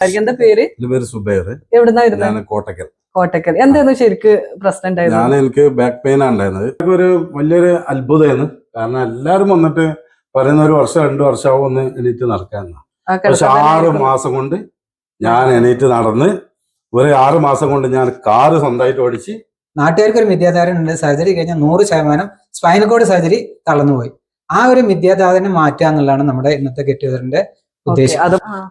എന്താ പേര്? പേര് സുബൈർ. കോട്ടക്കൽ. കോട്ടക്കൽ. എന്തായിരുന്നു ശരിക്ക് പ്രശ്നം ഞാൻ എനിക്ക് ബാക്ക് പെയിൻ ഉണ്ടായിരുന്നത്. ഇതൊക്കെ ഒരു വലിയൊരു അത്ഭുതമായിരുന്നു. കാരണം എല്ലാരും വന്നിട്ട് പറയുന്ന ഒരു വർഷം രണ്ടു വർഷമാവും ഒന്ന് എണീറ്റ് നടക്കാൻ പക്ഷെ ആറ് മാസം കൊണ്ട് ഞാൻ എണീറ്റ് നടന്ന് ഒരു ആറ് മാസം കൊണ്ട് ഞാൻ കാറ് സ്വന്തമായിട്ട് ഓടിച്ച് നാട്ടുകാർക്ക് ഒരു മിഥ്യാധാരണ ഉണ്ട്. സർജറി കഴിഞ്ഞ നൂറ് ശതമാനം സ്പൈനൽ കോഡ് സർജറി തളർന്നുപോയി. ആ ഒരു മിഥ്യാധാരണ മാറ്റുക എന്നുള്ളതാണ് നമ്മുടെ ഇന്നത്തെ ഗെറ്റ് ടുഗദറിന്റെ ഓക്കേ,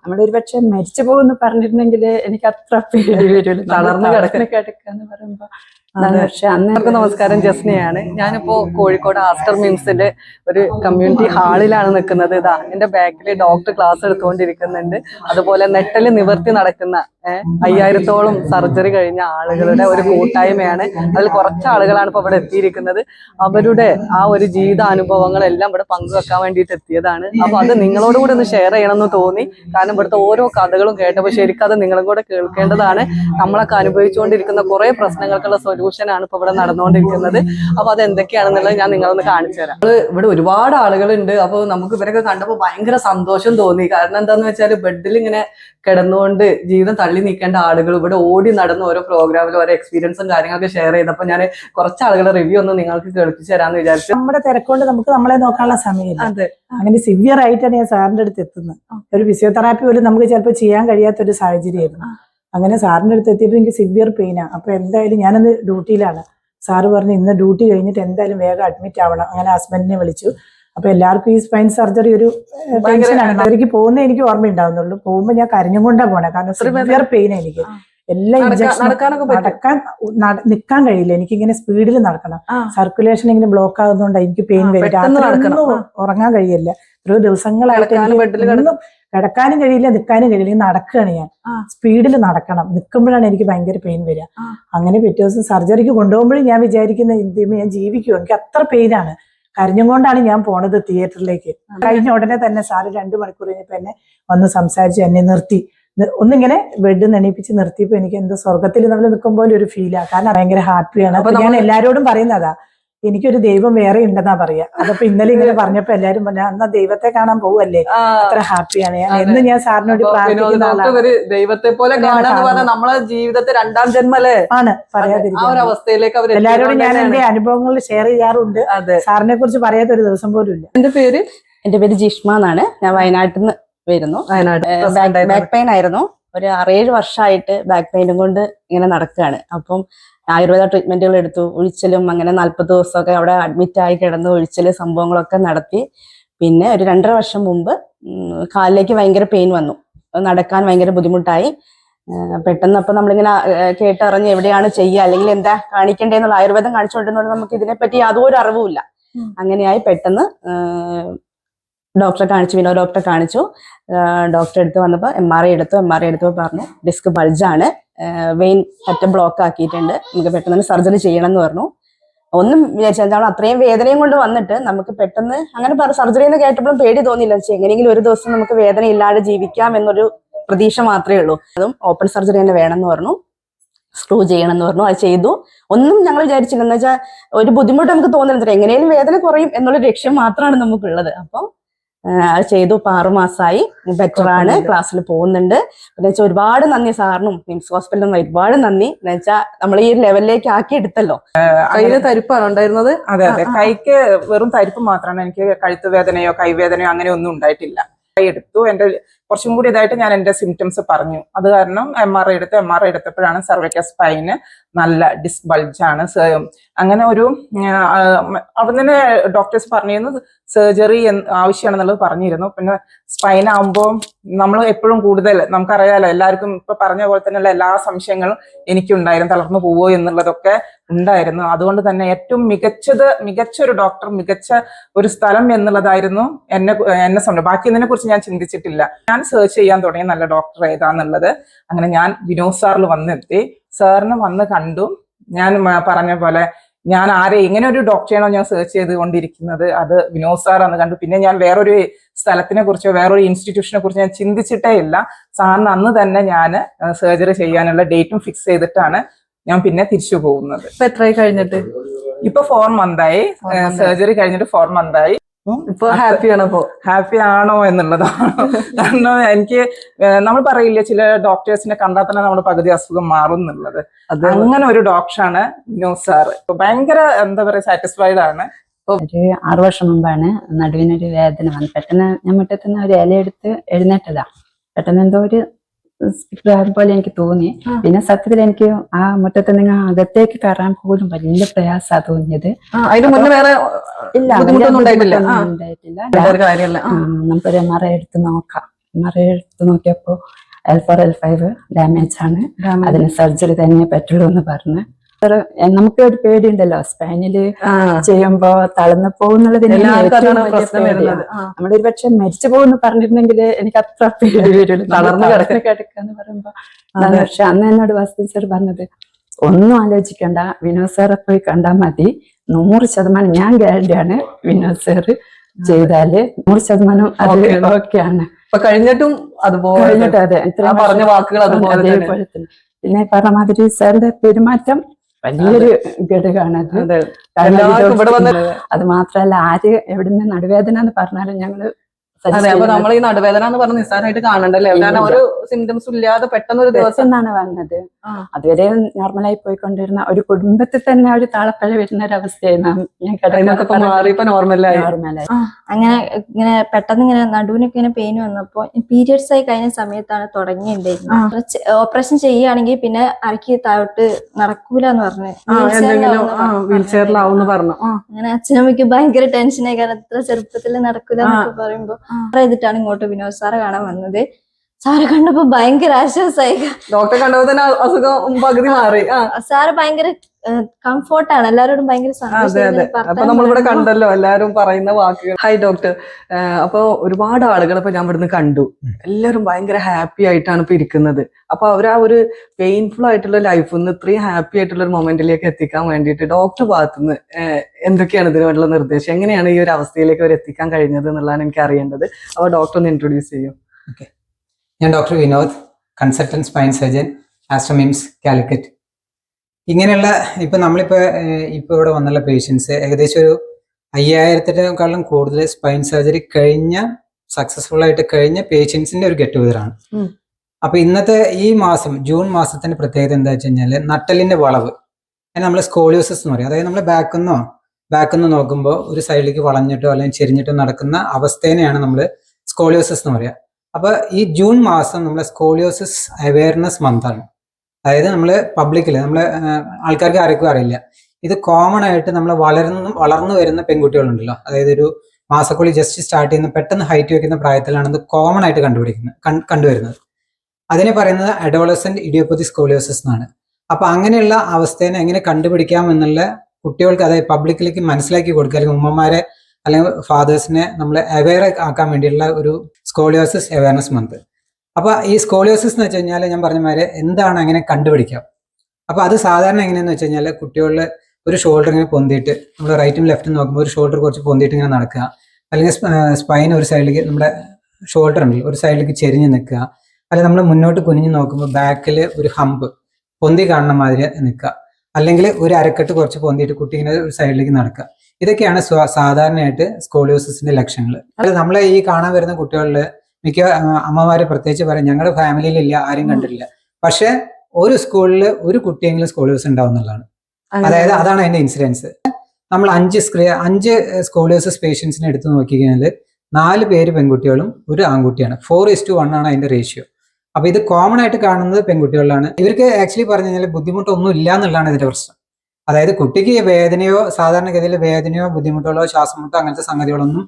നമ്മുടെ ഒരു പക്ഷെ മരിച്ചു പോകുന്നു പറഞ്ഞിരുന്നെങ്കിൽ എനിക്ക് അത്ര പേടി വരില്ല തളർന്നു കിടക്കുന്ന കിടക്കാന്ന് പറയുമ്പോ പക്ഷെ അന്ന് എല്ലാവർക്കും നമസ്കാരം ജസ്നയാണ്. ഞാനിപ്പോ കോഴിക്കോട് ആസ്റ്റർ മിംസിന്റെ ഒരു കമ്മ്യൂണിറ്റി ഹാളിലാണ് നിൽക്കുന്നത്. ഇതാ എന്റെ ബാക്കിൽ ഡോക്ടർ ക്ലാസ് എടുത്തുകൊണ്ടിരിക്കുന്നുണ്ട്. അതുപോലെ നെട്ടൽ നിവർത്തി നടക്കുന്ന അയ്യായിരത്തോളം സർജറി കഴിഞ്ഞ ആളുകളുടെ ഒരു കൂട്ടായ്മയാണ്. അതിൽ കുറച്ച് ആളുകളാണ് ഇപ്പൊ ഇവിടെ എത്തിയിരിക്കുന്നത്. അവരുടെ ആ ഒരു ജീവിത അനുഭവങ്ങളെല്ലാം ഇവിടെ പങ്കുവെക്കാൻ വേണ്ടിയിട്ട് എത്തിയതാണ്. അപ്പൊ അത് നിങ്ങളോട് കൂടെ ഒന്ന് ഷെയർ ചെയ്യണമെന്ന് തോന്നി. കാരണം ഇവിടുത്തെ ഓരോ കഥകളും കേട്ടപ്പോൾ ശരിക്കും അത് നിങ്ങളും കൂടെ കേൾക്കേണ്ടതാണ്. നമ്മളൊക്കെ അനുഭവിച്ചുകൊണ്ടിരിക്കുന്ന കുറെ പ്രശ്നങ്ങൾക്കുള്ള സൊല്യൂഷൻ ആണ് ഇപ്പൊ ഇവിടെ നടന്നുകൊണ്ടിരിക്കുന്നത്. അപ്പൊ അത് എന്തൊക്കെയാണെന്നുള്ളത് ഞാൻ നിങ്ങളൊന്ന് കാണിച്ചു തരാം. ഇവിടെ ഒരുപാട് ആളുകളുണ്ട്. അപ്പൊ നമുക്ക് ഇവരൊക്കെ കണ്ടപ്പോൾ ഭയങ്കര സന്തോഷം തോന്നി. കാരണം എന്താന്ന് വെച്ചാൽ ബെഡിൽ ഇങ്ങനെ കിടന്നുകൊണ്ട് ജീവിതം തള്ളി നീക്കേണ്ട ആളുകൾ ഇവിടെ ഓടി നടന്ന് ഓരോ പ്രോഗ്രാമിലും ഓരോ എക്സ്പീരിയൻസും കാര്യങ്ങളൊക്കെ ഷെയർ ചെയ്തപ്പോൾ ഞാൻ കുറച്ച് ആളുകളുടെ റിവ്യൂ ഒന്ന് നിങ്ങൾക്ക് കേൾപ്പിച്ചു തരാമെന്ന് വിചാരിച്ചു. നമ്മുടെ തിരക്കൊണ്ട് നമുക്ക് നമ്മളെ നോക്കാനുള്ള സമയം അതെ. അങ്ങനെ സിവിയർ ആയിട്ടാണ് ഞാൻ സാറിന്റെ അടുത്ത് എത്തുന്നത്. ഒരു ഫിസിയോതെറാപ്പി പോലും നമുക്ക് ചിലപ്പോൾ ചെയ്യാൻ കഴിയാത്ത ഒരു സാഹചര്യമായിരുന്നു അങ്ങനെ സാറിന്റെ അടുത്ത് എത്തിയപ്പോൾ എനിക്ക് സിവിയർ പെയിനാണ് അപ്പോൾ എന്തായാലും ഞാനന്ന് ഡ്യൂട്ടിയിലാണ് സാറ് പറഞ്ഞു ഇന്ന് ഡ്യൂട്ടി കഴിഞ്ഞിട്ട് എന്തായാലും വേഗം അഡ്മിറ്റ് ആവണം. അങ്ങനെ ഹസ്ബൻഡിനെ വിളിച്ചു. അപ്പോൾ എല്ലാവർക്കും ഈ സ്പൈൻ സർജറി ഒരു ടെൻഷനാണ് അവർക്ക് പോകുന്നേ എനിക്ക് ഓർമ്മയുണ്ടാവുന്നുള്ളൂ. പോകുമ്പോൾ ഞാൻ കരഞ്ഞും കൊണ്ടാണ് പോണേ. കാരണം സിവിയർ പെയിൻ എനിക്ക്. എല്ലാം ഇഞ്ചക്ഷൻ നടക്കാൻ നിൽക്കാൻ കഴിയില്ല. എനിക്ക് ഇങ്ങനെ സ്പീഡിൽ നടക്കണം. സർക്കുലേഷൻ ഇങ്ങനെ ബ്ലോക്ക് ആകുന്നതുകൊണ്ട് എനിക്ക് പെയിൻ വരും. ഉറങ്ങാൻ കഴിയില്ല. ഒരു ദിവസങ്ങളായിട്ട് കിടക്കാനും. കഴിയില്ല നിൽക്കാനും കഴിയില്ല. നടക്കുകയാണ് ഞാൻ. സ്പീഡിൽ നടക്കണം. നിൽക്കുമ്പോഴാണ് എനിക്ക് ഭയങ്കര പെയിൻ വരിക. അങ്ങനെ പിറ്റേ ദിവസം സർജറിക്ക് കൊണ്ടുപോകുമ്പോഴും ഞാൻ വിചാരിക്കുന്ന എന്തും ഞാൻ ജീവിക്കുമോ എനിക്ക് അത്ര പെയിനാണ്. കരഞ്ഞും കൊണ്ടാണ് ഞാൻ പോണത് തിയേറ്ററിലേക്ക്. കഴിഞ്ഞ ഉടനെ തന്നെ സാറ് രണ്ടു മണിക്കൂർ കഴിഞ്ഞപ്പോ എന്നെ വന്ന് സംസാരിച്ച് എന്നെ നിർത്തി. ഒന്നിങ്ങനെ ബെഡ് നെണീപ്പിച്ച് നിർത്തിയപ്പോ എനിക്ക് എന്തോ സ്വർഗത്തിൽ നമ്മൾ നിൽക്കുമ്പോൾ ഒരു ഫീലാ കാരണം ഭയങ്കര ഹാപ്പിയാണ്. അപ്പൊ ഞാൻ എല്ലാരോടും പറയുന്നതാ. എനിക്കൊരു ദൈവം വേറെ ഉണ്ടെന്നാ പറയാ. അതപ്പോ ഇന്നലെ ഇങ്ങനെ പറഞ്ഞപ്പോ എല്ലാരും പറഞ്ഞു എന്നാ ദൈവത്തെ കാണാൻ പോവല്ലേ അത്ര ഹാപ്പിയാണ്. ഞാൻ എന്ന് ഞാൻ സാറിനോട് പ്രാർത്ഥിക്കുന്ന ആളാണ്. ഒരു ദൈവത്തെ പോലെ. നമ്മളെ ജീവിതത്തെ രണ്ടാം ജന്മല്ലേ? ആണ്. പറയാതിരിക്കും ഒരു അവസ്ഥയിലേക്ക് അവർ എല്ലാരോടും ഞാൻ എന്റെ അനുഭവങ്ങൾ ഷെയർ ചെയ്യാറുണ്ട്. അതെ. സാറിനെ കുറിച്ച് പറയാത്ത ഒരു ദിവസം പോലും ഇല്ല. എന്റെ പേര്? എന്റെ പേര് ജിഷ്മ എന്നാണ്. ഞാൻ വയനാട്ടിൽ നിന്ന് വരുന്നു. വയനാട്. ബാക്ക് പെയിൻ ആയിരുന്നു. ഒരു ആറേഴ് വർഷമായിട്ട് ബാക്ക് പെയിനും കൊണ്ട് ഇങ്ങനെ നടക്കുകയാണ്. അപ്പം ആയുർവേദ ട്രീറ്റ്മെന്റുകൾ എടുത്തു. ഒഴിച്ചലും അങ്ങനെ നാല്പത് ദിവസമൊക്കെ അവിടെ അഡ്മിറ്റ് ആയി കിടന്ന് ഒഴിച്ചൽ സംഭവങ്ങളൊക്കെ നടത്തി. പിന്നെ ഒരു രണ്ടര വർഷം മുമ്പ് കാലിലേക്ക് ഭയങ്കര പെയിൻ വന്നു. നടക്കാൻ ഭയങ്കര ബുദ്ധിമുട്ടായി. പെട്ടെന്ന് അപ്പൊ നമ്മളിങ്ങനെ കേട്ടറിഞ്ഞ് എവിടെയാണ് ചെയ്യുക അല്ലെങ്കിൽ എന്താ കാണിക്കേണ്ടതെന്നുള്ള ആയുർവേദം കാണിച്ചുകൊണ്ടിരുന്നതുകൊണ്ട് നമുക്ക് ഇതിനെപ്പറ്റി യാതൊരു അറിവുമില്ല. അങ്ങനെയായി പെട്ടെന്ന് ഡോക്ടറെ കാണിച്ചു വിനോ ഡോക്ടറെ കാണിച്ചു. ഡോക്ടറെ അടുത്ത് വന്നപ്പോൾ എം ആർ ഐ എടുത്തു. എം ആർ ഐ എടുത്തപ്പോൾ പറഞ്ഞു ഡിസ്ക് ബൾജാണ്. വെയിൻ പറ്റ ബ്ലോക്ക് ആക്കിയിട്ടുണ്ട്. നമുക്ക് പെട്ടെന്ന് സർജറി ചെയ്യണം എന്ന് പറഞ്ഞു. ഒന്നും വിചാരിച്ചാൽ നമ്മൾ അത്രയും വേദനയും കൊണ്ട് വന്നിട്ട് നമുക്ക് പെട്ടെന്ന് അങ്ങനെ സർജറി എന്ന് കേട്ടപ്പോഴും പേടി തോന്നിയില്ല. വെച്ചാൽ എങ്ങനെയെങ്കിലും ഒരു ദിവസം നമുക്ക് വേദന ഇല്ലാതെ ജീവിക്കാം എന്നൊരു പ്രതീക്ഷ മാത്രമേ ഉള്ളൂ. അതും ഓപ്പൺ സർജറി തന്നെ വേണമെന്ന് പറഞ്ഞു. സ്ക്രൂ ചെയ്യണം എന്ന് പറഞ്ഞു. അത് ചെയ്തു. ഒന്നും ഞങ്ങൾ വിചാരിച്ചില്ല. എന്ന് വെച്ചാൽ ഒരു ബുദ്ധിമുട്ട് നമുക്ക് തോന്നുന്നില്ല എങ്ങനെയും വേദന കുറയും എന്നുള്ള ലക്ഷ്യം മാത്രമാണ് നമുക്കുള്ളത്. അപ്പം ആ, അത് ചെയ്തു. ഇപ്പൊ ആറു മാസമായി ബെറ്റർ ആണ് ക്ലാസ്സിൽ പോകുന്നുണ്ട്. പിന്നെ വെച്ചാൽ ഒരുപാട് നന്ദി സാറിനും മിംസ് ഹോസ്പിറ്റലിനും ഒരുപാട് നന്ദി. എന്ന് വെച്ചാൽ നമ്മൾ ഈ ലെവലിലേക്ക് ആക്കി എടുത്തല്ലോ കയ്യിൽ തരിപ്പാണ് ഉണ്ടായിരുന്നത്? അതെ അതെ. കൈക്ക് വെറും തരിപ്പ് മാത്രമാണ്. എനിക്ക് കഴുത്ത് വേദനയോ കൈവേദനയോ അങ്ങനെ ഒന്നും ഉണ്ടായിട്ടില്ല. കൈ എടുത്തു. എന്റെ കുറച്ചും കൂടി ഇതായിട്ട് ഞാൻ എന്റെ സിംറ്റംസ് പറഞ്ഞു. അത് കാരണം എം ആർ ഐ എടുത്ത് എം ആർ ഐ എടുത്തപ്പോഴാണ് സർവൈക്കൽ സ്പൈന് നല്ല ഡിസ്ക് ബൾജാണ് അങ്ങനെ ഒരു അവിടെ തന്നെ ഡോക്ടേഴ്സ് പറഞ്ഞിരുന്നു സർജറി ആവശ്യമാണെന്നുള്ളത് പറഞ്ഞിരുന്നു. പിന്നെ സ്പൈൻ ആകുമ്പോൾ നമ്മൾ എപ്പോഴും കൂടുതൽ നമുക്കറിയാലോ എല്ലാവർക്കും ഇപ്പൊ പറഞ്ഞ പോലെ തന്നെയുള്ള എല്ലാ സംശയങ്ങളും എനിക്കുണ്ടായിരുന്നു തളർന്നു പോവോ എന്നുള്ളതൊക്കെ ഉണ്ടായിരുന്നു. അതുകൊണ്ട് തന്നെ ഏറ്റവും മികച്ചത് മികച്ച ഒരു ഡോക്ടർ മികച്ച ഒരു സ്ഥലം എന്നുള്ളതായിരുന്നു എന്നെ എന്നെ സംബന്ധിച്ച്. ബാക്കി ഇതിനെ കുറിച്ച് ഞാൻ ചിന്തിച്ചിട്ടില്ല. ഞാൻ സെർച്ച് ചെയ്യാൻ തുടങ്ങി നല്ല ഡോക്ടർ ഏതാന്നുള്ളത് അങ്ങനെ ഞാൻ വിനോദ് സാറിൽ വന്നെത്തി. സാറിന് വന്ന് കണ്ടു. ഞാൻ പറഞ്ഞ പോലെ ഞാൻ ആരെ ഇങ്ങനെ ഒരു ഡോക്ടറെയാണോ ഞാൻ സെർച്ച് ചെയ്തുകൊണ്ടിരിക്കുന്നത് അത് വിനോദ് സാർ എന്ന് കണ്ടു. പിന്നെ ഞാൻ വേറൊരു സ്ഥലത്തിനെ കുറിച്ചോ വേറൊരു ഇൻസ്റ്റിറ്റ്യൂഷനെ കുറിച്ച് ഞാൻ ചിന്തിച്ചിട്ടേ ഇല്ല. സാറിന് അന്ന് തന്നെ ഞാൻ സർജറി ചെയ്യാനുള്ള ഡേറ്റും ഫിക്സ് ചെയ്തിട്ടാണ് ഞാൻ പിന്നെ തിരിച്ചു പോകുന്നത്. ഇപ്പൊ എത്രയായി കഴിഞ്ഞിട്ട്? ഇപ്പൊ ഫോർ മന്തായി ആയി. സർജറി കഴിഞ്ഞിട്ട് ഫോർ മന്തായി ഇപ്പൊ ഹാപ്പിയാണ് അപ്പോ. ഹാപ്പി ആണോ എന്നുള്ളതാണ്. കാരണം എനിക്ക് നമ്മൾ പറയില്ലേ ചില ഡോക്ടേഴ്സിനെ കണ്ടാൽ തന്നെ നമ്മുടെ പകുതി അസുഖം മാറും എന്നുള്ളത്. അങ്ങനെ ഒരു ഡോക്ടറാണ് വിനോദ് സാറ് ഭയങ്കര എന്താ പറയാ സാറ്റിസ്ഫൈഡ് ആണ്. ഒരു ആറു വർഷം മുമ്പാണ് നടുവിനൊരു വേദന വന്നത് പെട്ടെന്ന് ഞാൻ മുറ്റത്തുനിന്ന് ഒരു ഇല എടുത്ത് എഴുന്നേറ്റതാ. പെട്ടെന്ന് എന്തോ ഒരു സ്റ്റിക്ക് പോലെ എനിക്ക് തോന്നി. പിന്നെ സത്യത്തിൽ എനിക്ക് ആ മുറ്റത്ത് നിങ്ങൾ അകത്തേക്ക് കയറാൻ പോലും വലിയ പ്രയാസാ തോന്നിയത്. ഇല്ല ഉണ്ടായിട്ടില്ല. നമുക്കൊരു മറ എടുത്ത് നോക്കാം. മറ എടുത്ത് നോക്കിയപ്പോ L four L five damage ആണ്. അതിന് സർജറി തന്നെ പറ്റുള്ളൂ എന്ന് പറഞ്ഞു. നമുക്ക് ഒരു പേടിയുണ്ടല്ലോ. സ്പെയിനിൽ ആ. ചെയ്യുമ്പോ തളർന്നു പോകുന്നുള്ളതിന്. നമ്മളൊരു പക്ഷെ മരിച്ചു പോകുന്നു പറഞ്ഞിരുന്നെങ്കിൽ എനിക്ക് അത്ര പേടി വരുള്ളൂ. തളർന്ന് കിടക്കാന്ന് പറയുമ്പോ. പക്ഷെ അന്ന് എന്നോട് വസ്തു സാർ പറഞ്ഞത് ഒന്നും ആലോചിക്കണ്ട വിനോദ് സാറെ പോയി കണ്ടാൽ മതി. നൂറ് ശതമാനം ഞാൻ ഗ്യാരണ്ടിയാണ് വിനോദ് സാറ് ചെയ്താൽ. നൂറ് ശതമാനം അത്. ഓക്കെയാണ്. കഴിഞ്ഞിട്ടും അതുപോലെ കഴിഞ്ഞിട്ടും അതെ. പറഞ്ഞ വാക്കുകൾ അതുപോലെ തന്നെ. പിന്നെ പറഞ്ഞ മാതിരി സാറിന്റെ പെരുമാറ്റം വലിയൊരു ഘടകമാണ് അത്. ഇവിടെ വന്ന് അത് മാത്രല്ല ആര് എവിടുന്ന് നടുവേദന എന്ന് പറഞ്ഞാലും ഞങ്ങൾ അതെ അപ്പൊ നമ്മൾ ഈ നടുവേദന എന്ന് പറഞ്ഞ നിസ്സാരമായിട്ട് കാണണ്ടല്ലേ? കാരണം ഒരു സിംറ്റംസ് ഇല്ലാതെ പെട്ടെന്ന് ഒരു ദിവസം എന്നാണ് വന്നത്. അതുവരെ നോർമലായി പോയിക്കൊണ്ടിരുന്ന ഒരു കുടുംബത്തിൽ തന്നെ ഒരു താളപ്പഴ വരുന്ന ഒരു അവസ്ഥയായിരുന്നു ഞാൻ ഇപ്പൊ നോർമലായി നോർമലായി അങ്ങനെ ഇങ്ങനെ പെട്ടെന്ന് ഇങ്ങനെ നടുവിനൊക്കെ ഇങ്ങനെ പെയിൻ വന്നപ്പോ പീരിയഡ്സ് ആയി കഴിഞ്ഞ സമയത്താണ് തുടങ്ങിയിട്ടുണ്ടായിരുന്നത്. ഓപ്പറേഷൻ ചെയ്യുകയാണെങ്കിൽ പിന്നെ അരക്കി താഴോട്ട് നടക്കൂല എന്ന് പറഞ്ഞു. ആ എന്തെങ്കിലും വീൽ എന്ന് പറഞ്ഞു. അങ്ങനെ അച്ഛനമ്മയ്ക്ക് ഭയങ്കര ടെൻഷനായി കാരണം ഇത്ര ചെറുപ്പത്തിൽ നടക്കൂല എന്നൊക്കെ പറയുമ്പോ ചെയ്തിട്ടാണ് ഇങ്ങോട്ട് വിനോദ് സാറ് കാണാൻ വന്നത്. സാറ് കണ്ടപ്പോ ഭയങ്കര ആശ്വാസമായി ഡോക്ടറെ കണ്ടപ്പോ തന്നെ അസുഖം പകുതി മാറി. സാറ് ഭയങ്കര കംഫോർട്ടാണ്. എല്ലാവരോടും ഭയങ്കര അതെ അതെ. അപ്പൊ നമ്മളിവിടെ കണ്ടല്ലോ എല്ലാരും പറയുന്ന വാക്കുകൾ. ഹൈ ഡോക്ടർ അപ്പൊ ഒരുപാട് ആളുകൾ ഇപ്പൊ ഞാൻ ഇവിടുന്ന് കണ്ടു. എല്ലാരും ഭയങ്കര ഹാപ്പി ആയിട്ടാണ് ഇപ്പൊ ഇരിക്കുന്നത്. അപ്പൊ അവർ ആ ഒരു പെയിൻഫുൾ ആയിട്ടുള്ള ലൈഫിൽ നിന്ന് ഇത്രയും ഹാപ്പി ആയിട്ടുള്ള ഒരു മൊമെന്റിലേക്ക് എത്തിക്കാൻ വേണ്ടിയിട്ട് ഡോക്ടർ ഭാഗത്തുനിന്ന് എന്തൊക്കെയാണ് ഇതിനുള്ള നിർദ്ദേശം? എങ്ങനെയാണ് ഈ ഒരു അവസ്ഥയിലേക്ക് അവർ എത്തിക്കാൻ കഴിഞ്ഞത് എന്നുള്ളതാണ് എനിക്ക് അറിയേണ്ടത്. അപ്പൊ ഡോക്ടർ ഒന്ന് ഇൻട്രൊഡ്യൂസ് ചെയ്യും. ഞാൻ doctor Vinod consultant spine surgeon Aster MIMS Calicut ഇങ്ങനെയുള്ള ഇപ്പം നമ്മളിപ്പോൾ ഇപ്പോൾ ഇപ്പൊ ഇവിടെ വന്നുള്ള പേഷ്യൻസ് ഏകദേശം ഒരു അയ്യായിരത്തിനേക്കാളും കൂടുതൽ സ്പൈൻ സർജറി കഴിഞ്ഞ സക്സസ്ഫുൾ ആയിട്ട് കഴിഞ്ഞ പേഷ്യൻസിന്റെ ഒരു ഗെറ്റ് ആണ്. അപ്പൊ ഇന്നത്തെ ഈ മാസം ജൂൺ മാസത്തിന്റെ പ്രത്യേകത എന്താ വെച്ച് കഴിഞ്ഞാൽ നട്ടലിന്റെ വളവ്. അതിന് നമ്മൾ സ്കോളിയോസിസ് എന്ന് പറയും. അതായത് നമ്മൾ ബാക്കിൽ നിന്നോ ബാക്കിൽ നിന്ന് നോക്കുമ്പോൾ ഒരു സൈഡിലേക്ക് വളഞ്ഞിട്ടോ അല്ലെങ്കിൽ ചെരിഞ്ഞിട്ടോ നടക്കുന്ന അവസ്ഥേനെയാണ് നമ്മൾ സ്കോളിയോസിസ് എന്ന് പറയുക അപ്പൊ ഈ ജൂൺ മാസം നമ്മളെ സ്കോളിയോസിസ് അവയർനെസ് മന്താണ്. അതായത് നമ്മൾ പബ്ലിക്കിൽ നമ്മൾ ആൾക്കാർക്ക് ആർക്കും അറിയില്ല. ഇത് കോമൺ ആയിട്ട് നമ്മൾ വളർന്ന് വളർന്നു വരുന്ന പെൺകുട്ടികളുണ്ടല്ലോ. അതായത് ഒരു മാസക്കുള്ളി ജസ്റ്റ് സ്റ്റാർട്ട് ചെയ്യുന്ന പെട്ടെന്ന് ഹൈറ്റ് വെക്കുന്ന പ്രായത്തിലാണ് ഇത് കോമൺ ആയിട്ട് കണ്ടുപിടിക്കുന്നത് കണ്ടുവരുന്നത്. അതിനെ പറയുന്നത് അഡോളസെന്റ് ഇഡിയോപ്പതി സ്കോളിയോസിസ് എന്നാണ്. അപ്പൊ അങ്ങനെയുള്ള അവസ്ഥേനെ എങ്ങനെ കണ്ടുപിടിക്കാം എന്നുള്ള കുട്ടികൾക്ക് അതായത് പബ്ലിക്കിലേക്ക് മനസ്സിലാക്കി കൊടുക്കുക അല്ലെങ്കിൽ ഉമ്മമാരെ അല്ലെങ്കിൽ ഫാദേഴ്സിനെ നമ്മൾ അവെയർ ആക്കാൻ വേണ്ടിയുള്ള ഒരു സ്കോളിയോസിസ് അവയർനെസ് മന്ത് അപ്പോൾ ഈ സ്കോളിയോസിസ് എന്ന് വെച്ച് കഴിഞ്ഞാൽ ഞാൻ പറഞ്ഞ മാതിരി എന്താണ് അങ്ങനെ കണ്ടുപിടിക്കാം അപ്പോൾ അത് സാധാരണ എങ്ങനെയാന്ന് വെച്ച് കഴിഞ്ഞാൽ കുട്ടികളിൽ ഒരു ഷോൾഡർ ഇങ്ങനെ പൊന്തിയിട്ട് നമ്മൾ റൈറ്റും ലെഫ്റ്റും നോക്കുമ്പോൾ ഒരു ഷോൾഡർ കുറച്ച് പൊന്തിയിട്ട് ഇങ്ങനെ നടക്കുക. അല്ലെങ്കിൽ സ്പൈൻ ഒരു സൈഡിലേക്ക് നമ്മുടെ ഷോൾഡർ ഉണ്ട് ഒരു സൈഡിലേക്ക് ചെരിഞ്ഞ് നിൽക്കുക. അല്ലെങ്കിൽ നമ്മൾ മുന്നോട്ട് കുനിഞ്ഞ് നോക്കുമ്പോൾ ബാക്കിൽ ഒരു ഹമ്പ് പൊന്തി കാണുന്ന മാതിരി നിൽക്കുക. അല്ലെങ്കിൽ ഒരു അരക്കെട്ട് കുറച്ച് പൊന്തിയിട്ട് കുട്ടി ഇങ്ങനെ ഒരു സൈഡിലേക്ക് നടക്കുക. ഇതൊക്കെയാണ് സ്വ- സാധാരണയായിട്ട് സ്കോളിയോസിന്റെ ലക്ഷണങ്ങൾ. അതായത് നമ്മളെ ഈ കാണാൻ വരുന്ന കുട്ടികളിൽ മിക്ക അമ്മമാര് പ്രത്യേകിച്ച് പറയും ഞങ്ങളുടെ ഫാമിലിയിലില്ല ആരും കണ്ടിട്ടില്ല. പക്ഷെ ഒരു സ്കൂളിൽ ഒരു കുട്ടിയെങ്കിലും സ്കോളിയോസ് ഉണ്ടാവും എന്നുള്ളതാണ്. അതായത് അതാണ് അതിന്റെ ഇൻസിഡൻസ്. നമ്മൾ അഞ്ച് സ്ക്രീ അഞ്ച് സ്കോളിയോസിസ് പേഷ്യൻസിനെ എടുത്ത് നോക്കിക്കഴിഞ്ഞാൽ നാല് പേര് പെൺകുട്ടികളും ഒരു ആൺകുട്ടിയാണ്. ഫോർ ഇസ് ടു വൺ ആണ് അതിന്റെ റേഷ്യോ അപ്പൊ ഇത് കോമൺ ആയിട്ട് കാണുന്നത് പെൺകുട്ടികളിലാണ്. ഇവർക്ക് ആക്ച്വലി പറഞ്ഞു കഴിഞ്ഞാൽ ബുദ്ധിമുട്ടൊന്നും ഇല്ല എന്നുള്ളതാണ് ഇതിന്റെ പ്രശ്നം. അതായത് കുട്ടിക്ക് വേദനയോ സാധാരണഗതിയിൽ വേദനയോ ബുദ്ധിമുട്ടുകളോ ശ്വാസമുട്ടോ അങ്ങനത്തെ സംഗതികളൊന്നും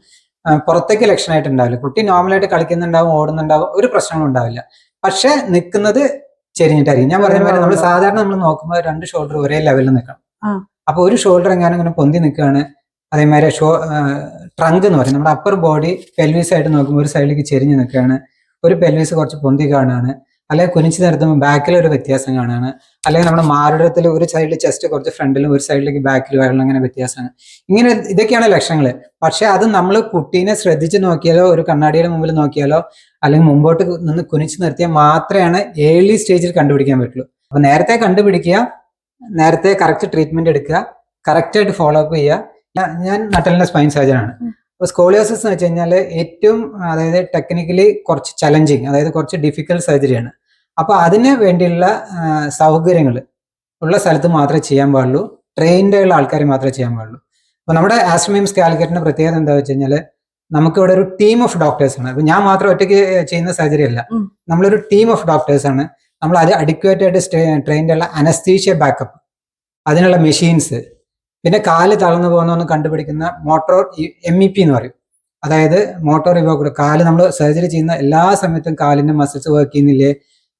പുറത്തേക്ക് ലക്ഷണമായിട്ട് ഉണ്ടാവില്ല കുട്ടി നോർമലായിട്ട് കളിക്കുന്നുണ്ടാവും ഓടുന്നുണ്ടാവും ഒരു പ്രശ്നങ്ങളും ഉണ്ടാവില്ല. പക്ഷെ നിൽക്കുന്നത് ചെരിഞ്ഞിട്ടായിരിക്കും. ഞാൻ പറഞ്ഞ പോലെ നമ്മൾ സാധാരണ നമ്മൾ നോക്കുമ്പോൾ രണ്ട് ഷോൾഡർ ഒരേ ലെവലിൽ നിൽക്കണം. അപ്പൊ ഒരു ഷോൾഡർ എങ്ങാനും ഇങ്ങനെ പൊന്തി നിൽക്കുകയാണ് അതേമാതിരി ഷോ ട്രങ്ക് എന്ന് പറയും. നമ്മുടെ അപ്പർ ബോഡി പെൽവീസ് ആയിട്ട് നോക്കുമ്പോൾ ഒരു സൈഡിലേക്ക് ചെരിഞ്ഞ് നിൽക്കുകയാണ്. ഒരു പെൽവീസ് കുറച്ച് പൊന്തി കാണുകയാണ്. അല്ലെങ്കിൽ കുനിച്ച് നിർത്തുമ്പോൾ ബാക്കിൽ ഒരു വ്യത്യാസം കാണുകയാണ് അല്ലെങ്കിൽ നമ്മുടെ മാറിടത്തിൽ ഒരു സൈഡിൽ ചെസ്റ്റ് കുറച്ച് ഫ്രണ്ടിലും ഒരു സൈഡിലേക്ക് ബാക്കിലും ആയുള്ള അങ്ങനെ വ്യത്യാസമാണ്. ഇങ്ങനെ ഇതൊക്കെയാണ് ലക്ഷണങ്ങൾ പക്ഷെ അത് നമ്മൾ കുട്ടീനെ ശ്രദ്ധിച്ച് നോക്കിയാലോ ഒരു കണ്ണാടിയുടെ മുമ്പിൽ നോക്കിയാലോ അല്ലെങ്കിൽ മുമ്പോട്ട് നിന്ന് കുനിച്ച് നിർത്തിയാൽ മാത്രമാണ് ഏർലി സ്റ്റേജിൽ കണ്ടുപിടിക്കാൻ പറ്റുള്ളൂ. അപ്പൊ നേരത്തെ കണ്ടുപിടിക്കുക നേരത്തെ കറക്റ്റ് ട്രീറ്റ്മെന്റ് എടുക്കുക കറക്റ്റായിട്ട് ഫോളോ അപ്പ് ചെയ്യുക. ഞാൻ- ഞാൻ നട്ടലിന്റെ സ്പൈൻ സർജനാണ് അപ്പോൾ സ്കോളിയോസിസ് എന്ന് വെച്ച് കഴിഞ്ഞാൽ ഏറ്റവും അതായത് ടെക്നിക്കലി കുറച്ച് ചലഞ്ചിങ് അതായത് കുറച്ച് ഡിഫിക്കൽട്ട് സർജറിയാണ് അപ്പോൾ അതിന് വേണ്ടിയുള്ള സൗകര്യങ്ങൾ ഉള്ള സ്ഥലത്ത് മാത്രമേ ചെയ്യാൻ പാടുള്ളൂ. ട്രെയിൻഡ് ഉള്ള ആൾക്കാർ മാത്രമേ ചെയ്യാൻ പാടുള്ളൂ. അപ്പോൾ നമ്മുടെ ആസ്ട്രമിംസ് കാലിക്കറ്റിന്റെ പ്രത്യേകത എന്താ വെച്ച് കഴിഞ്ഞാൽ നമുക്ക് ഇവിടെ ഒരു ടീം ഓഫ് ഡോക്ടേഴ്സ് ആണ്. ഇപ്പൊ ഞാൻ മാത്രം ഒറ്റയ്ക്ക് ചെയ്യുന്ന സർജറി അല്ല. നമ്മളൊരു ടീം ഓഫ് ഡോക്ടേഴ്സ് ആണ്. നമ്മൾ അത് അഡിക്വേറ്റ് ആയിട്ട് ട്രെയിൻഡ് ഉള്ള അനസ്തീഷ്യ ബാക്കപ്പ് അതിനുള്ള മെഷീൻസ് പിന്നെ കാൽ തളർന്നു പോകുന്ന കണ്ടുപിടിക്കുന്ന മോട്ടോർ എം ഇ പി എന്ന് പറയും. അതായത് മോട്ടോർ ഇവ കാൽ നമ്മൾ സർജറി ചെയ്യുന്ന എല്ലാ സമയത്തും കാലിന്റെ മസിൽസ് വർക്ക് ചെയ്യുന്നില്ലേ?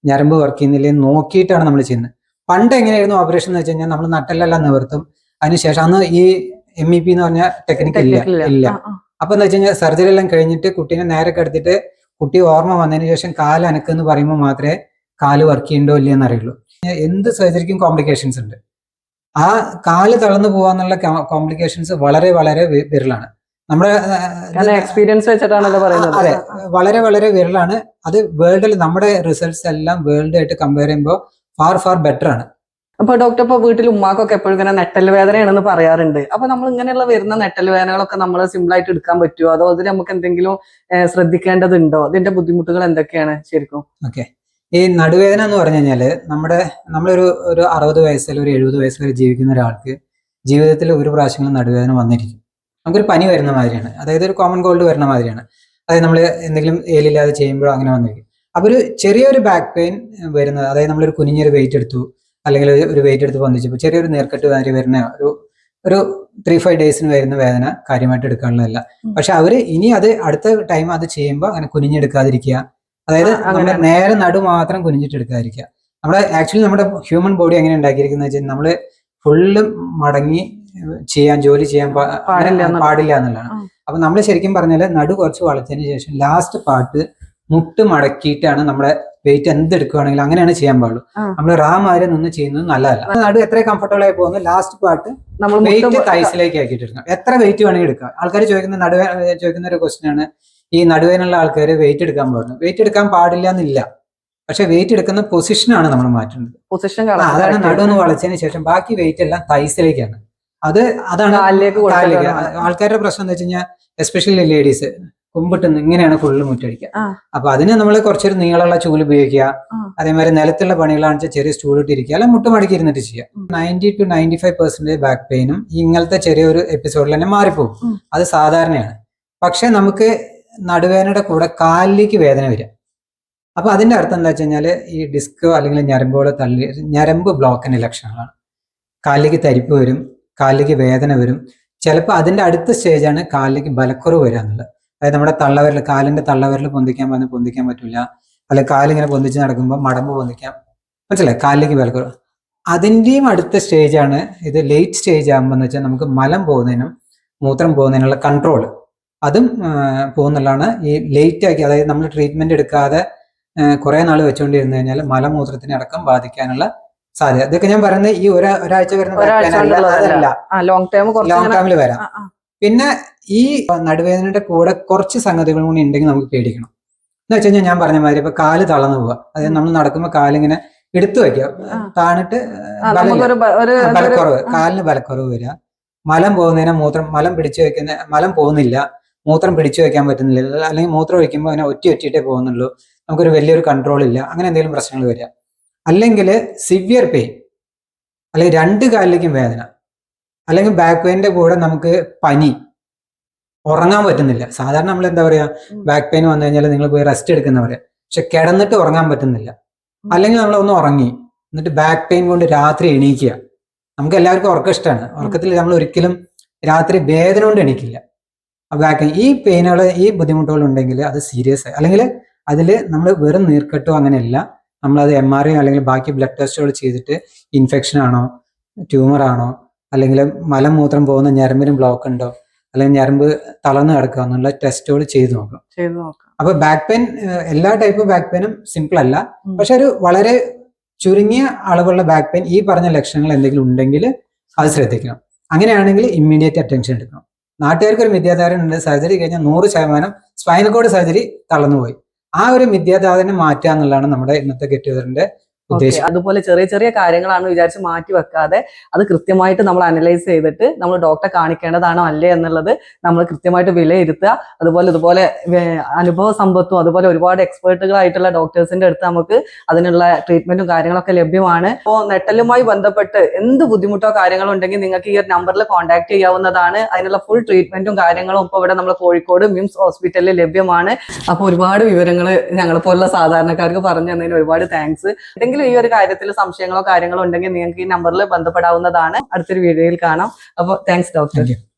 ഞരമ്പ് വർക്ക് ചെയ്യുന്നില്ലേ എന്ന് നോക്കിയിട്ടാണ് നമ്മൾ ചെയ്യുന്നത്. പണ്ട് എങ്ങനെയായിരുന്നു ഓപ്പറേഷൻ എന്ന് വെച്ച് കഴിഞ്ഞാൽ നമ്മൾ നട്ടലെല്ലാം നിവർത്തും. അതിനുശേഷം അന്ന് ഈ എം ഇ പി എന്ന് പറഞ്ഞ ടെക്നിക്ക് ഇല്ല ഇല്ല. അപ്പൊ എന്താ വെച്ച് കഴിഞ്ഞാൽ സർജറി എല്ലാം കഴിഞ്ഞിട്ട് കുട്ടീനെ നേരെ കിടത്തിട്ട് കുട്ടി ഓർമ്മ വന്നതിന് ശേഷം കാൽ അനക്കെന്ന് പറയുമ്പോൾ മാത്രമേ കാൽ വർക്ക് ചെയ്യണ്ടോ ഇല്ലയെന്ന് അറിയുള്ളൂ. എന്ത് സർജറിക്കും കോംപ്ലിക്കേഷൻസ് ഉണ്ട്. ആ കാൽ തളർന്നു പോവാന്നുള്ള കോംപ്ലിക്കേഷൻസ് വളരെ വളരെ വിരലാണ്. നമ്മുടെ എക്സ്പീരിയൻസ് വെച്ചിട്ടാണല്ലോ പറയുന്നത് അതെ വളരെ വളരെ വിരലാണ് അത് വേൾഡിൽ നമ്മുടെ റിസൾട്ട്സ് എല്ലാം വേൾഡ് ആയിട്ട് കമ്പയർ ചെയ്യുമ്പോൾ ഫാർ ഫാർ ബെറ്റർ ആണ്. അപ്പൊ ഡോക്ടർ ഇപ്പൊ വീട്ടിൽ ഉമ്മാക്കൊക്കെ എപ്പോഴും ഇങ്ങനെ നെട്ടൽ വേദനയാണെന്ന് പറയാറുണ്ട്. അപ്പൊ നമ്മൾ ഇങ്ങനെയുള്ള വരുന്ന നെട്ടൽ വേദനകളൊക്കെ നമ്മൾ സിമ്പിൾ ആയിട്ട് എടുക്കാൻ പറ്റുമോ അതോ അതിൽ നമുക്ക് എന്തെങ്കിലും ശ്രദ്ധിക്കേണ്ടതുണ്ടോ? അതിന്റെ ബുദ്ധിമുട്ടുകൾ എന്തൊക്കെയാണ് ശരിക്കും? ഓക്കെ ഈ നടുവേദന എന്ന് പറഞ്ഞു കഴിഞ്ഞാൽ നമ്മുടെ നമ്മളൊരു ഒരു അറുപത് വയസ്സിൽ ഒരു എഴുപത് വയസ്സിൽ ജീവിക്കുന്ന ഒരാൾക്ക് ജീവിതത്തിൽ ഒരു പ്രാവശ്യങ്ങളും നടുവേദന വന്നിരിക്കും. നമുക്കൊരു പനി വരുന്ന മാതിരിയാണ്. അതായത് ഒരു കോമൺ കോൾഡ് വരുന്ന മാതിരിയാണ്. അതായത് നമ്മൾ എന്തെങ്കിലും ഏലില്ലാതെ ചെയ്യുമ്പോഴോ അങ്ങനെ വന്നിരിക്കും അപ്പോൾ ഒരു ചെറിയൊരു ബാക്ക് പെയിൻ വരുന്നത് അതായത് നമ്മളൊരു കുനിഞ്ഞൊരു വെയിറ്റ് എടുത്തു അല്ലെങ്കിൽ ഒരു- വെയിറ്റ് എടുത്ത് പൊന്തിച്ചപ്പോൾ ചെറിയൊരു നേർക്കെട്ട് മാതിരി വരുന്ന ഒരു ഒരു ത്രീ ഫൈവ് ഡേയ്സിന് വരുന്ന വേദന കാര്യമായിട്ട് എടുക്കാനുള്ളതല്ല. പക്ഷെ അവർ ഇനി അത് അടുത്ത ടൈം അത് ചെയ്യുമ്പോൾ അങ്ങനെ കുനിഞ്ഞെടുക്കാതിരിക്കുക. അതായത് നമ്മുടെ നേരെ നടു മാത്രം കുനിഞ്ഞിട്ട് എടുക്കാതിരിക്കുക നമ്മുടെ ആക്ച്വലി നമ്മുടെ ഹ്യൂമൻ ബോഡി എങ്ങനെ ഉണ്ടാക്കിയിരിക്കുന്നത് വെച്ചാൽ നമ്മൾ ഫുള്ള് മടങ്ങി ചെയ്യാൻ ജോലി ചെയ്യാൻ പാടില്ല എന്നുള്ളത്. പാടില്ല എന്നുള്ളതാണ്. അപ്പൊ നമ്മൾ ശരിക്കും പറഞ്ഞാൽ നടു കുറച്ച് വളച്ചതിന് ശേഷം ലാസ്റ്റ് പാർട്ട് മുട്ട് മടക്കിയിട്ടാണ് നമ്മുടെ വെയിറ്റ് എന്തെടുക്കുകയാണെങ്കിലും അങ്ങനെയാണ് ചെയ്യാൻ പാടുള്ളൂ. നമ്മൾ റാ മാതിരി നിന്ന് ചെയ്യുന്നത് നല്ലതല്ല. നടു എത്ര കംഫർട്ടബിൾ ആയി പോകുന്നു. ലാസ്റ്റ് പാർട്ട് നമ്മൾ വെയിറ്റ് തൈസിലേക്ക് ആക്കിയിട്ട് എടുക്കാം എത്ര വെയിറ്റ് വേണമെങ്കിൽ എടുക്കാം. ആൾക്കാർ ചോദിക്കുന്ന നടുവേ ചോദിക്കുന്ന ഒരു ക്വസ്റ്റ്യൻ ആണ് ഈ നടുവേനുള്ള ആൾക്കാർ വെയിറ്റ് എടുക്കാൻ പാടുന്നു. വെയിറ്റ് എടുക്കാൻ പാടില്ല എന്നില്ല പക്ഷെ വെയിറ്റ് എടുക്കുന്ന പൊസിഷനാണ് നമ്മൾ മാറ്റേണ്ടത്. പൊസിഷൻ അതാണ് നടുവെന്ന് വളച്ചതിന് ശേഷം ബാക്കി വെയിറ്റ് എല്ലാം തൈസിലേക്കാണ് അത് അതാണ്. ആൾക്കാരുടെ പ്രശ്നം എന്ന് വെച്ച് കഴിഞ്ഞാൽ എസ്പെഷ്യലി ലേഡീസ് കുമ്പിട്ടുന്ന് ഇങ്ങനെയാണ് ഫുള്ള് മുറ്റടിക്കുക. അപ്പൊ അതിന് നമ്മൾ കുറച്ചൊരു നീളമുള്ള ചൂൽ ഉപയോഗിക്കുക. അതേമാതിരി നിലത്തുള്ള പണികളാണെന്ന് വെച്ചാൽ ചെറിയ സ്റ്റൂൾ ഇട്ടിരിക്കുക. അല്ല മുട്ട് മടക്കി ഇരുന്നിട്ട് ചെയ്യുക ninety two ninety five percentage back പെയിനും ഇങ്ങനത്തെ ചെറിയൊരു എപ്പിസോഡിൽ തന്നെ മാറിപ്പോകും. അത് സാധാരണയാണ്. പക്ഷെ നമുക്ക് നടുവേദനയുടെ കൂടെ കാലിലേക്ക് വേദന വരിക. അപ്പൊ അതിന്റെ അർത്ഥം എന്താ വെച്ച് കഴിഞ്ഞാൽ ഈ ഡിസ്ക് അല്ലെങ്കിൽ ഞരമ്പുകളോ തള്ളി ഞരമ്പ് ബ്ലോക്കിന്റെ ലക്ഷണങ്ങളാണ്. കാലിലേക്ക് തരിപ്പ് വരും. കാലിലേക്ക് വേദന വരും. ചിലപ്പോൾ അതിന്റെ അടുത്ത സ്റ്റേജാണ് കാലിലേക്ക് ബലക്കുറവ് വരിക എന്നുള്ളത്. അതായത് നമ്മുടെ തള്ളവരൽ കാലിന്റെ തള്ളവരൽ പൊന്തിക്കാൻ പറഞ്ഞ് പൊന്തിക്കാൻ പറ്റില്ല അല്ലെങ്കിൽ കാലിങ്ങനെ പൊന്തിച്ച് നടക്കുമ്പോൾ മടമ്പ് പൊന്തിക്കാം. മനസ്സിലായി? കാലിലേക്ക് ബലക്കുറവ്. അതിന്റെയും അടുത്ത സ്റ്റേജാണ് ഇത് ലേറ്റ് സ്റ്റേജ് ആകുമ്പോൾ എന്ന് വെച്ചാൽ നമുക്ക് മലം പോകുന്നതിനും മൂത്രം പോകുന്നതിനുള്ള കൺട്രോൾ അതും പോകുന്നുള്ളതാണ് ഈ ലേറ്റ് ആക്കി അതായത് നമ്മൾ ട്രീറ്റ്മെന്റ് എടുക്കാതെ കുറേ നാൾ വെച്ചുകൊണ്ടിരുന്നു കഴിഞ്ഞാൽ മലമൂത്രത്തിനെ അടക്കം ബാധിക്കാനുള്ള സാധ്യത ഇതൊക്കെ ഞാൻ പറയുന്നത് ഈ ഒരു ഒരാഴ്ച വരുന്ന ലോങ് ടേം ലോങ് ടേമിൽ വരാം. പിന്നെ ഈ നടുവേദനയുടെ കൂടെ കുറച്ച് സംഗതികളും കൂടി ഉണ്ടെങ്കിൽ നമുക്ക് പേടിക്കണം. എന്ന് വെച്ച് കഴിഞ്ഞാൽ ഞാൻ പറഞ്ഞ മാതിരി ഇപ്പൊ കാൽ തളർന്നു പോവുക. അതായത് നമ്മൾ നടക്കുമ്പോൾ കാലിങ്ങനെ എടുത്തു വയ്ക്കുക. താണിട്ട് ബലക്കുറവ്. കാലിന് ബലക്കുറവ് വരിക. മലം പോകുന്നതിനെ മൂത്രം മലം പിടിച്ചു വെക്കുന്ന മലം പോകുന്നില്ല. മൂത്രം പിടിച്ചു വെക്കാൻ പറ്റുന്നില്ല. അല്ലെങ്കിൽ മൂത്രം ഒഴിക്കുമ്പോൾ അതിനെ ഒറ്റ ഒറ്റയിട്ടേ പോകുന്നുള്ളൂ. നമുക്കൊരു വലിയൊരു കൺട്രോൾ ഇല്ല. അങ്ങനെ എന്തെങ്കിലും പ്രശ്നങ്ങൾ വരിക. അല്ലെങ്കിൽ സിവിയർ പെയിൻ അല്ലെങ്കിൽ രണ്ട് കാലിലേക്കും വേദന. അല്ലെങ്കിൽ ബാക്ക് പെയിന്റെ കൂടെ നമുക്ക് പനി. ഉറങ്ങാൻ പറ്റുന്നില്ല. സാധാരണ നമ്മൾ എന്താ പറയുക ബാക്ക് പെയിൻ വന്നു കഴിഞ്ഞാൽ നിങ്ങൾ പോയി റെസ്റ്റ് എടുക്കുന്ന പറയാ പക്ഷെ കിടന്നിട്ട് ഉറങ്ങാൻ പറ്റുന്നില്ല. അല്ലെങ്കിൽ നമ്മൾ ഒന്ന് ഉറങ്ങി. എന്നിട്ട് ബാക്ക് പെയിൻ കൊണ്ട് രാത്രി എണീക്കുക. നമുക്ക് എല്ലാവർക്കും ഉറക്കം ഇഷ്ടമാണ് ഉറക്കത്തിൽ നമ്മൾ ഒരിക്കലും രാത്രി വേദന കൊണ്ട് എണീക്കില്ല. ബാക്ക് ഈ പെയിനുകൾ ഈ ബുദ്ധിമുട്ടുകൾ ഉണ്ടെങ്കിൽ അത് സീരിയസ് ആയി അല്ലെങ്കിൽ അതിൽ നമ്മൾ വെറും നീർക്കെട്ടോ അങ്ങനെയല്ല. നമ്മളത് എം ആർ ഐ അല്ലെങ്കിൽ ബാക്കി ബ്ലഡ് ടെസ്റ്റുകൾ ചെയ്തിട്ട് ഇൻഫെക്ഷൻ ആണോ ട്യൂമർ ആണോ അല്ലെങ്കിൽ മലമൂത്രം പോകുന്ന ഞരമ്പിന് ബ്ലോക്ക് ഉണ്ടോ അല്ലെങ്കിൽ ഞരമ്പ് തളർന്നു കിടക്കുക എന്നുള്ള ടെസ്റ്റുകൾ ചെയ്തു നോക്കണം. അപ്പൊ ബാക്ക് പെയിൻ എല്ലാ ടൈപ്പ് ബാക്ക് പെയിനും സിമ്പിൾ അല്ല. പക്ഷെ ഒരു വളരെ ചുരുങ്ങിയ അളവുള്ള ബാക്ക് പെയിൻ ഈ പറഞ്ഞ ലക്ഷണങ്ങൾ എന്തെങ്കിലും ഉണ്ടെങ്കിൽ അത് ശ്രദ്ധിക്കണം. അങ്ങനെയാണെങ്കിൽ ഇമ്മീഡിയറ്റ് അറ്റൻഷൻ എടുക്കണം. നാട്ടുകാർക്ക് ഒരു മിഥ്യാധാരണ ഉണ്ട് സർജറി കഴിഞ്ഞാൽ നൂറ് ശതമാനം സ്പൈനൽ കോഡ് സർജറി തളർന്നുപോയി. ആ ഒരു മിഥ്യാധാരണ മാറ്റുക എന്നുള്ളതാണ് നമ്മുടെ ഇന്നത്തെ ഗെറ്റ് ടുഗദറിന്റെ അതുപോലെ ചെറിയ ചെറിയ കാര്യങ്ങളാണ് വിചാരിച്ച് മാറ്റി വെക്കാതെ അത് കൃത്യമായിട്ട് നമ്മൾ അനലൈസ് ചെയ്തിട്ട് നമ്മൾ ഡോക്ടറെ കാണിക്കേണ്ടതാണോ അല്ലേ എന്നുള്ളത് നമ്മൾ കൃത്യമായിട്ട് വിലയിരുത്തുക. അതുപോലെ ഇതുപോലെ അനുഭവ സമ്പത്തും അതുപോലെ ഒരുപാട് എക്സ്പേർട്ടുകളായിട്ടുള്ള ഡോക്ടേഴ്സിന്റെ അടുത്ത് നമുക്ക് അതിനുള്ള ട്രീറ്റ്മെന്റും കാര്യങ്ങളൊക്കെ ലഭ്യമാണ്. അപ്പോൾ നെട്ടലുമായി ബന്ധപ്പെട്ട് എന്ത് ബുദ്ധിമുട്ടോ കാര്യങ്ങളോ ഉണ്ടെങ്കിൽ നിങ്ങൾക്ക് ഈ ഒരു നമ്പറിൽ കോൺടാക്ട് ചെയ്യാവുന്നതാണ്. അതിനുള്ള ഫുൾ ട്രീറ്റ്മെന്റും കാര്യങ്ങളും ഇപ്പോൾ ഇവിടെ നമ്മൾ കോഴിക്കോട് മിംസ് ഹോസ്പിറ്റലിൽ ലഭ്യമാണ്. അപ്പോൾ ഒരുപാട് വിവരങ്ങൾ ഞങ്ങളെ പോലുള്ള സാധാരണക്കാർക്ക് പറഞ്ഞു തന്നതിന് ഒരുപാട് താങ്ക്സ് എന്തെങ്കിലും ഈ ഒരു കാര്യത്തിൽ സംശയങ്ങളോ കാര്യങ്ങളോ ഉണ്ടെങ്കിൽ നിങ്ങൾക്ക് ഈ നമ്പറിൽ ബന്ധപ്പെടാവുന്നതാണ്. അടുത്തൊരു വീഡിയോയിൽ കാണാം. അപ്പോൾ താങ്ക്സ് ഡോക്ടർ